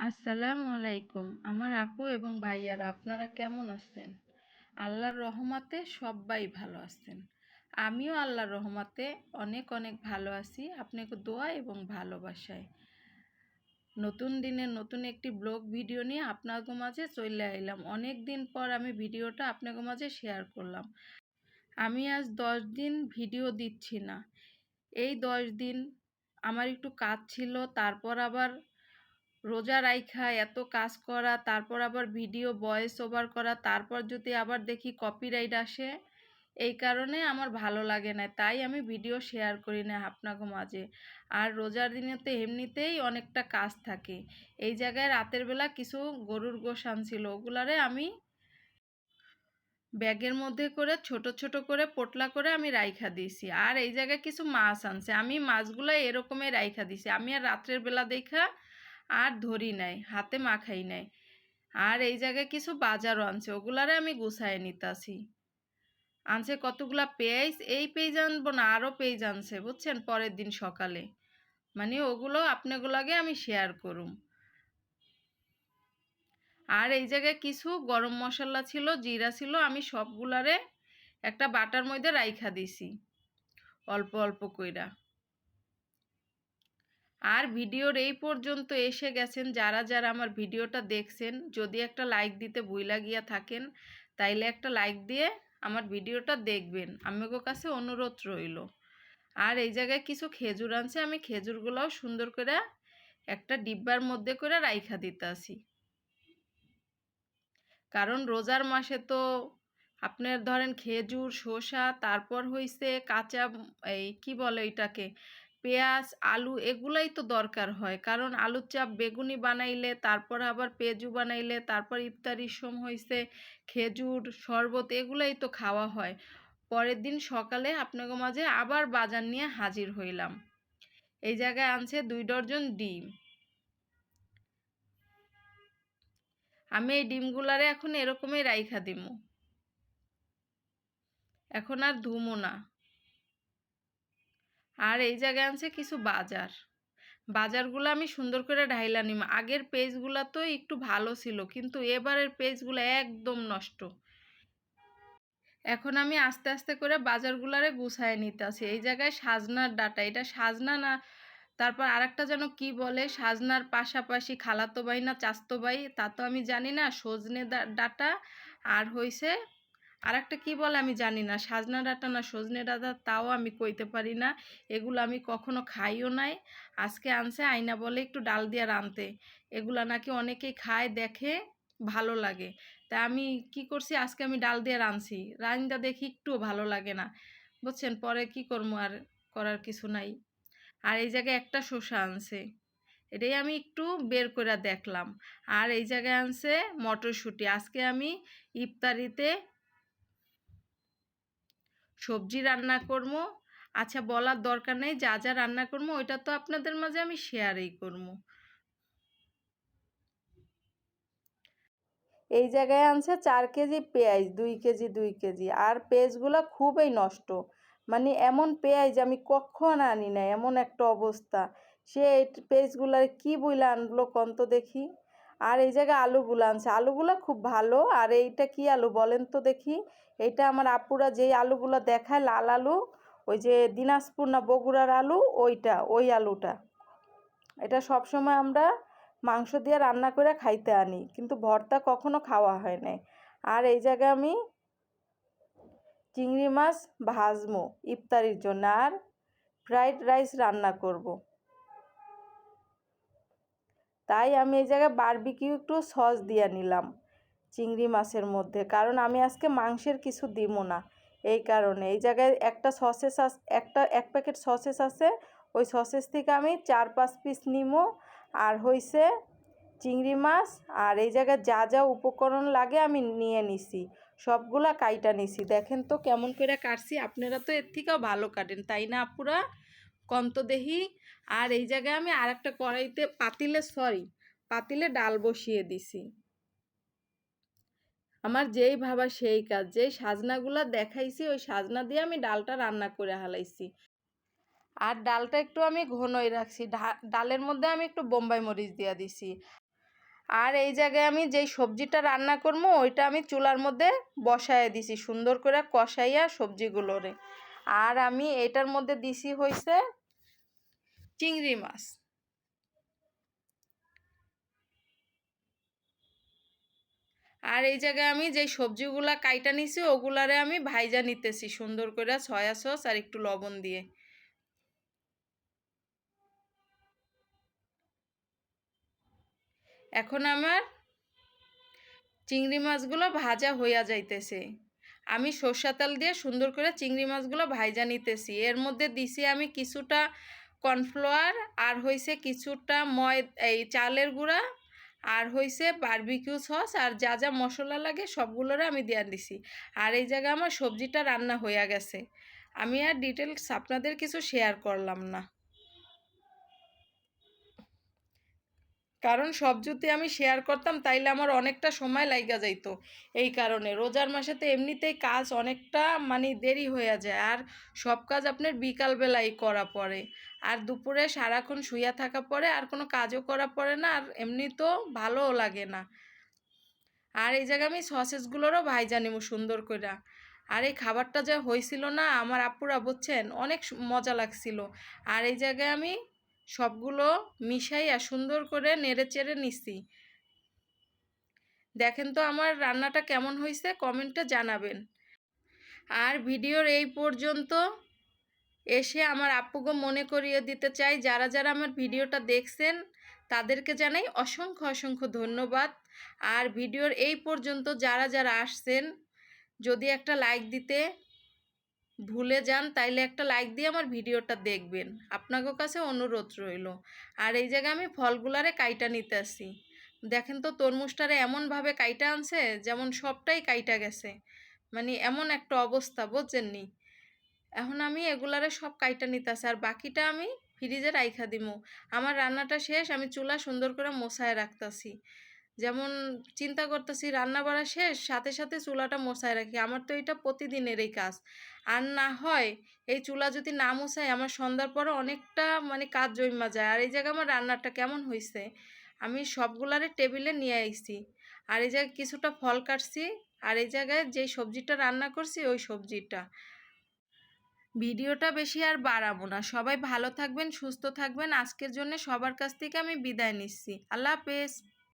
আসসালামু আলাইকুম। আমার আপু এবং ভাইয়ারা, আপনারা কেমন আছেন? আল্লাহর রহমতে সবাই ভালো আছেন। আমিও আল্লাহর রহমতে অনেক অনেক ভালো আছি। আপনাকে দোয়া এবং ভালোবাসায়। নতুন দিনে নতুন একটি ব্লগ ভিডিও নিয়ে আপনাদের মাঝে চলে আইলাম। অনেক দিন পর আমি ভিডিওটা আপনাদের মাঝে শেয়ার করলাম। আমি আজ দশ দিন ভিডিও দিচ্ছি না। এই দশ দিন আমার একটু কাজ ছিল, তারপর আবার রোজা রাইখা, এত কাজ করা, তারপর আবার ভিডিও ভয়েস ওভার করা, তারপর যদি আবার দেখি কপিরাইট আসে, এই কারণে আমার ভালো লাগে না। তাই আমি ভিডিও শেয়ার করি না আপনাকে মাঝে। আর রোজার দিনে তো এমনিতেই অনেকটা কাজ থাকে। এই জায়গায় রাতের বেলা কিছু গরুর গোশ আনছিল ওগুলারে আমি ব্যাগের মধ্যে করে, ছোট ছোট করে, পোটলা করে আমি রাইখা দিয়েছি। আর এই জায়গায় কিছু মাছ আনছে, আমি মাছগুলো এরকমই রাইখা দিয়েছি। আমি আর রাত্রের বেলা দেখা আর ধরি নাই, হাতে মাখাই নাই। আর এই জায়গায় কিছু বাজারও আনছে, ওগুলারে আমি গুছায় নিতাছি। আনছে কতগুলা পেঁয়াজ, এই পেঁয়াজ আনব না আরও পেঁয়াজ আনছে, বুঝছেন? পরের দিন সকালে। মানে ওগুলো আপনাগুলোকে আমি শেয়ার করুম। আর এই জায়গায় কিছু গরম মশলা ছিল, জিরা ছিল, আমি সবগুলারে একটা বাটার মধ্যে রাইখা দিছি, অল্প অল্প কইরা। আর ভিডিওর এই পর্যন্ত এসে গেছেন যারা যারা আমার ভিডিওটা দেখছেন, যদি একটা লাইক দিতে ভুইলা গিয়া থাকেন, তাইলে একটা লাইক দিয়ে আমার ভিডিওটা দেখবেন। আমাকে কাছে অনুরোধ রইল। আর এই জায়গায় কিছু খেজুর আনছে, আমি খেজুরগুলোও সুন্দর করে একটা ডিব্বার মধ্যে করে রাইখা দিতে আসি কারণ রোজার মাসে তো আপনার ধরেন খেজুর, শসা, তারপর হইছে কাঁচা, এই কি বলে এটাকে পেঁয়াজ, আলু এগুলাই তো দরকার হয়। কারণ আলুর চাপ বেগুনি বানাইলে, তারপর আবার পেঁজু বানাইলে, তারপর ইফতারির সম হয়েছে খেজুর, শরবত এগুলাই তো খাওয়া হয়। পরের দিন সকালে আপনাকে মাঝে আবার বাজার নিয়ে হাজির হইলাম। এই জায়গায় আনছে দুই ডর্জন ডিম। আমি এই ডিমগুলারে এখন এরকমই রাইখা দিমু। এখন আর ধুমো না। আর এই জায়গায় আনছে কিছু বাজার। বাজারগুলো আমি সুন্দর করে ঢাইলা নিম। আগের পেজগুলো তো একটু ভালো ছিল, কিন্তু এবারের পেজগুলো একদম নষ্ট। এখন আমি আস্তে আস্তে করে বাজারগুলারে গুছায় নিতে আছি এই জায়গায় সাজনার ডাটা। এটা সাজনা না, তারপর আরেকটা যেন কি বলে, সাজনার পাশাপাশি খালাতো বাই না চাস্তো বাই তা তো আমি জানি না, সজনে ডাটা আর হইছে আর একটা কী বলে আমি জানি না, সাজনা ডাটা না সজনে ডাটা তাও আমি কইতে পারি না, এগুলো আমি কখনো খাইও নাই। আজকে আনছে আয়না বলে একটু ডাল দিয়ে রানতে এগুলা নাকি অনেকেই খায়, দেখে ভালো লাগে। তা আমি কি করছি, আজকে আমি ডাল দিয়ে রানছি রান্দা দেখি একটু ভালো লাগে না। বুঝছেন, পরে কি করব আর করার কিছু নাই। আর এই জায়গায় একটা শসা আনছে, এটাই আমি একটু বের করে দেখলাম। আর এই জায়গায় আনছে মটরশুঁটি। আজকে আমি ইফতারিতে সবজি রান্না করব আচ্ছা বলার দরকার নেই, যা যা রান্না করব ওইটা তো আপনাদের মাঝে আমি শেয়ারই করব এই জায়গায় আনছে চার কেজি পেঁয়াজ, দুই কেজি দুই কেজি। আর পেঁয়াজগুলো খুবই নষ্ট। মানে এমন পেঁয়াজ আমি কখন আনি না, এমন একটা অবস্থা। সে এই পেঁয়াজগুলার কী বইলে আনলো কন্ত দেখি। আর এই জায়গায় আলুগুলো আনছে। আলুগুলো খুব ভালো। আর এইটা কি আলু বলেন তো দেখি। এইটা আমার আপুরা যেই আলুগুলো দেখায়, লাল আলু, ওই যে দিনাজপুর না বগুড়ার আলু, ওইটা, ওই আলুটা। এটা সবসময় আমরা মাংস দিয়ে রান্না করে খাইতে আনি, কিন্তু ভর্তা কখনো খাওয়া হয় নাই। আর এই জায়গায় আমি চিংড়ি মাছ ভাজমো ইফতারির জন্য। আর ফ্রাইড রাইস রান্না করব। তাই আমি এই জায়গায় বারবিকিউ একটু সস দিয়ে নিলাম চিংড়ি মাছের মধ্যে। কারণ আমি আজকে মাংসের কিছু দিব না। এই কারণে এই জায়গায় একটা সসেস আস, একটা, এক প্যাকেট সসেস আছে। ওই সসেস থেকে আমি চার, পাঁচ পিস নিমো আর হইছে চিংড়ি মাছ। আর এই জায়গায় যা যা উপকরণ লাগে আমি নিয়ে নিছি। সবগুলা কাইটা নিছি। দেখেন তো কেমন করে কাটছি। আপনারা তো এর থেকেও ভালো কাটেন, তাই না আপুরা? কন্তদেহি। আর এই জায়গায় আমি আর একটা কড়াইতে পাতিলে সরি পাতিলে ডাল বসিয়ে দিছি। আমার যেই ভাবা সেই কাজ যেই সাজনাগুলো দেখাইছি, ওই সাজনা দিয়ে আমি ডালটা রান্না করে হালাইছি। আর ডালটা একটু আমি ঘনই রাখছি ডালের মধ্যে আমি একটু বোম্বাই মরিচ দিয়ে দিছি। আর এই জায়গায় আমি যেই সবজিটা রান্না করব ওইটা আমি চুলার মধ্যে বসায় দিছি, সুন্দর করে কষাইয়া সবজিগুলোরে। আর আমি এটার মধ্যে দিছি হইছে চিংড়ি মাছ। আর এই জায়গায় আমি যেই সবজিগুলা কাইটা নিছি, ওগুলারে আমি ভাইজা নিতেছি সুন্দর করে সয়া সস আর একটু লবণ দিয়ে। এখন আমার চিংড়ি মাছগুলো ভাজা হইয়া যাইতেছে। আমি সর্ষা তেল দিয়ে সুন্দর করে চিংড়ি মাছগুলো ভাইজা নিতেছি। এর মধ্যে দিছি আমি কিছুটা কর্নফ্লাওয়ার, আর হয়েছে কিছুটা ময়, এই চালের গুঁড়া, আর হয়েছে বারবিকিউ সস, আর যা যা মশলা লাগে সবগুলোরে আমি দিয়ে দিছি। আর এই জায়গায় আমার সবজিটা রান্না হইয়া গেছে। আমি আর ডিটেলস আপনাদের কিছু শেয়ার করলাম না। কারণ সব যদি আমি শেয়ার করতাম, তাইলে আমার অনেকটা সময় লাইগা যাইতো। এই কারণে রোজার মাসে তো এমনিতেই কাজ অনেকটা মানে দেরি হয়ে যায়। আর সব কাজ আপনার বিকালবেলাই করা পড়ে। আর দুপুরে সারাক্ষণ শুইয়া থাকা পরে আর কোনো কাজও করা পড়ে না, আর এমনি তো ভালোও লাগে না। আর এই জায়গায় আমি সসেসগুলোরও ভাই নেব সুন্দর করে আর এই খাবারটা যা হয়েছিল না, আমার আপুরা বুঝছেন, অনেক মজা লাগছিল। আর এই জায়গায় আমি সবগুলো মিশাইয়া সুন্দর করে নেড়ে চেড়ে নিছি। দেখেন তো আমার রান্নাটা কেমন হয়েছে কমেন্টে জানাবেন। আর ভিডিওর এই পর্যন্ত এসে আমার আপুকে মনে করিয়ে দিতে চাই, যারা যারা আমার ভিডিওটা দেখছেন, তাদেরকে জানাই অসংখ্য অসংখ্য ধন্যবাদ। আর ভিডিওর এই পর্যন্ত যারা যারা আসছেন, যদি একটা লাইক দিতে ভুলে যান, তাইলে একটা লাইক দিয়ে আমার ভিডিওটা দেখবেন। আপনাদের কাছে অনুরোধ রইল। আর এই জায়গায় আমি ফলগুলারে কাইটা নিতে আসি দেখেন তো, তরমুজটারে এমনভাবে কাইটা আনছে, যেমন সবটাই কাইটা গেছে। মানে এমন একটা অবস্থা বুঝছেননি এখন আমি এগুলারে সব কাইটা নিতে আসি আর বাকিটা আমি ফ্রিজে রাইখা দিমু। আমার রান্নাটা শেষ, আমি চুলা সুন্দর করে মশায় রাখতাছি। যেমন চিন্তা করতেছি রান্না বাড়া শেষ, সাথে সাথে চুলাটা মশায় রাখি। আমার তো এটা প্রতিদিনের এই কাজ। আর না হয় এই চুলা যদি না মশাই আমার সন্ধ্যার পরে অনেকটা মানে কাজ জমা যায়। আর এই জায়গায় আমার রান্নাটা কেমন হয়েছে আমি সবগুলারে টেবিলে নিয়ে আইছি। আর এই জায়গায় কিছুটা ফল কাটছি। আর এই জায়গায় যেই সবজিটা রান্না করছি, ওই সবজিটা। ভিডিওটা বেশি আর বাড়াবো না। সবাই ভালো থাকবেন, সুস্থ থাকবেন। আজকের জন্য সবার কাছ থেকে আমি বিদায় নিচ্ছি। আল্লাহ হাফেজ।